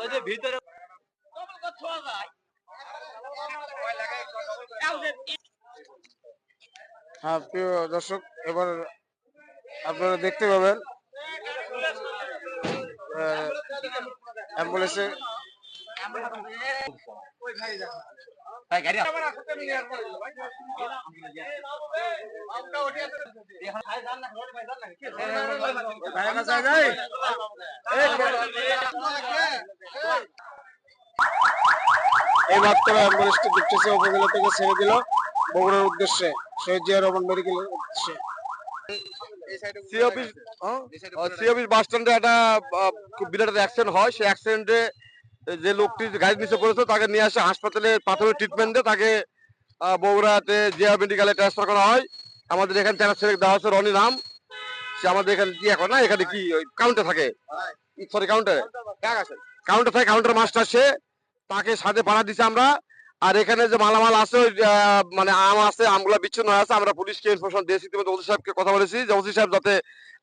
ওই যে ভিতরে হ্যাঁ প্রিয় দর্শক এবার আপনারা দেখতে পাবেন অ্যাম্বুলেন্সে এই মাত্র অ্যাম্বুলেন্সটি দেখতেছে উপজেলা থেকে ছেড়ে দিল। বগুড়ার উদ্দেশ্যে শহীদ জিয়া রহমান মেডিকেলের উদ্দেশ্যে। সি অফিস বাস স্ট্যান্ডে একটা বিরাট অ্যাক্সিডেন্ট হয়। সেই অ্যাক্সিডেন্টে যে লোকটি গাড়ি নিচে পড়েছে তাকে নিয়ে আসে হাসপাতালে প্রাথমিক ট্রিটমেন্ট দিয়ে তাকে বগুড়াতে জিয়া মেডিকেলে ট্রান্সফার করা হয়। আমাদের এখানে ট্রান্সফার দেওয়া হচ্ছে রনি নাম। সে আমাদের এখানে কি এখন না, এখানে কি কাউন্টে থাকে? সরি কাউন্টারে কাউন্টার থাকে কাউন্টার মাস্টার সে। তাকে সাথে ভাড়া দিছি আমরা। আর এখানে যে মালামাল আছে মানে আম আছে, আমগুলো বিচ্ছিন্ন আছে। আমরা পুলিশকে ইনফরমেশন দিয়েছি। ইতিমধ্যে ওসি সাহেবকে কথা বলেছি যে, ওসি সাহেব যাতে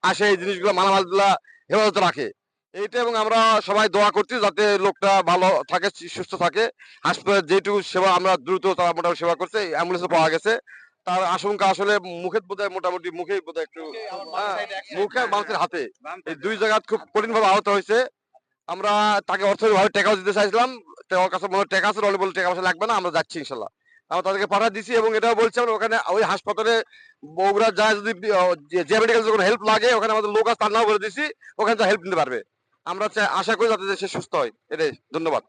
আসে এই জিনিসগুলো, মালামালগুলা হেফাজতে রাখে। এইটা এবং আমরা সবাই দোয়া করছি যাতে লোকটা ভালো থাকে সুস্থ থাকে। হাসপাতালে যেটুকু সেবা আমরা দ্রুত তারা মোটামুটি সেবা করছে অ্যাম্বুলেন্সে পাওয়া গেছে। তার আশঙ্কা আসলে মুখে বোধহয় মোটামুটি মুখেই বোধহয় একটু হ্যাঁ, মুখে আর বাউন্সের হাতে। এই দুই জায়গা খুব কঠিন ভাবে আহত হয়েছে। আমরা তাকে অর্থনৈতিকভাবে টাকাও দিতে চাইছিলাম। ওর কাছে মনে হয় টাকা আছে রনি বলে টাকা পয়সা লাগবে না আমরা যাচ্ছি ইনশাল্লাহ। আমরা তাদেরকে পাঠা দিছি এবং এটাও বলছি আমরা ওখানে ওই হাসপাতালে বগুড়া যায় যদি যে- যে মেডিকেল যখন হেল্প লাগে ওখানে আমাদের লোক আছে তার নাম বলে দিছি ওখানে হেল্প নিতে পারবে। আমরা চাই- আশা করি যাতে সে সুস্থ হয়। এটাই ধন্যবাদ।